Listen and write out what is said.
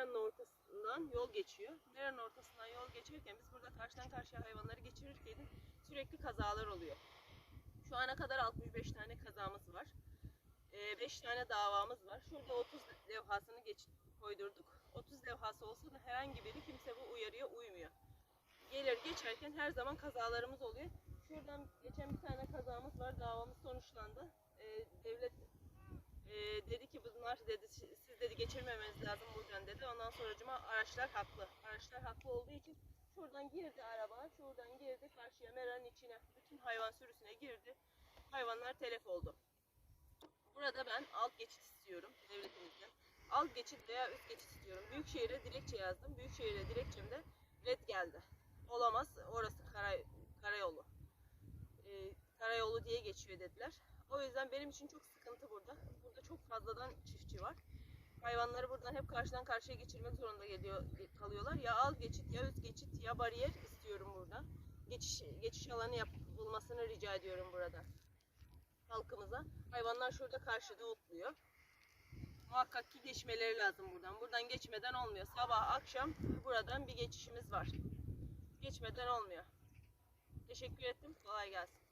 Meranın ortasından yol geçiyor. Meranın ortasından yol geçerken biz burada karşıdan karşıya hayvanları geçirirken sürekli kazalar oluyor. Şu ana kadar 65 tane kazamız var. 5 tane davamız var. Şurada 30 levhasını geç, koydurduk. 30 levhası olsa da herhangi biri kimse bu uyarıya uymuyor. Gelir geçerken her zaman kazalarımız oluyor. Şuradan geçen bir tane kazamız var. Davamız sonuçlandı. Ee, devlet e, dedi ki bunlar dedi geçirmemeniz lazım buradan dedi. Ondan sonra araçlar haklı. Araçlar haklı olduğu için şuradan girdi araba. Şuradan girdi karşıya meranın içine. Bütün hayvan sürüsüne girdi. Hayvanlar telef oldu. Burada ben alt geçit istiyorum devletimizden. Alt geçit veya üst geçit istiyorum. Büyükşehir'e dilekçe yazdım. Büyükşehir'e dilekçemde red geldi. Olamaz. Orası kara, karayolu. Ee, karayolu diye geçiyor dediler. O yüzden benim için çok sıkıntı burada. Burada çok fazladan çiftçi var. Hayvanları buradan hep karşıdan karşıya geçirmek zorunda geliyor kalıyorlar. Ya alt geçit ya üst geçit ya bariyer istiyorum burada. Geçiş geçiş alanı yapılmasını rica ediyorum burada halkımıza. Hayvanlar şurada karşıda otluyor. Muhakkak ki geçmeleri lazım buradan. Buradan geçmeden olmuyor. Sabah akşam buradan bir geçişimiz var. Geçmeden olmuyor. Teşekkür ettim. Kolay gelsin.